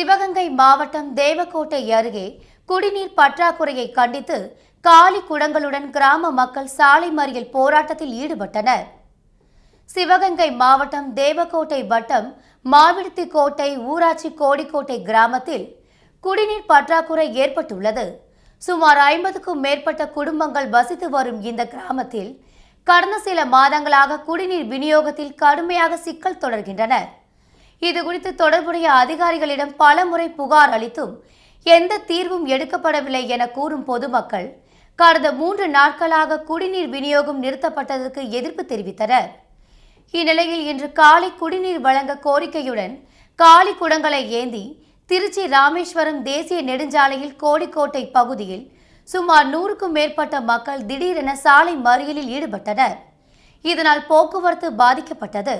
சிவகங்கை மாவட்டம் தேவக்கோட்டை அருகே குடிநீர் பற்றாக்குறையை கண்டித்து காலி குடங்களுடன் கிராம மக்கள் சாலை மறியல் போராட்டத்தில் ஈடுபட்டனர். சிவகங்கை மாவட்டம் தேவக்கோட்டை வட்டம் மாவிடுத்தி கோட்டை ஊராட்சி கோடிக்கோட்டை கிராமத்தில் குடிநீர் பற்றாக்குறை ஏற்பட்டுள்ளது. சுமார் ஐம்பதுக்கும் மேற்பட்ட குடும்பங்கள் வசித்து வரும் இந்த கிராமத்தில் கடந்த சில மாதங்களாக குடிநீர் விநியோகத்தில் கடுமையாக சிக்கல் தொடர்கின்றன இதுகுறித்து தொடர்புடைய அதிகாரிகளிடம் பலமுறை புகார் அளித்தும் எந்த தீர்வும் எடுக்கப்படவில்லை என கூறும் பொதுமக்கள் கடந்த மூன்று நாட்களாக குடிநீர் விநியோகம் நிறுத்தப்பட்டதற்கு எதிர்ப்பு தெரிவித்தனர். இந்நிலையில் இன்று காலை குடிநீர் வழங்க கோரிக்கையுடன் காலி குடங்களை ஏந்தி திருச்சி ராமேஸ்வரம் தேசிய நெடுஞ்சாலையில் கோடிக்கோட்டை பகுதியில் சுமார் நூறுக்கும் மேற்பட்ட மக்கள் திடீரென சாலை மறியலில் ஈடுபட்டனர். இதனால் போக்குவரத்து பாதிக்கப்பட்டது.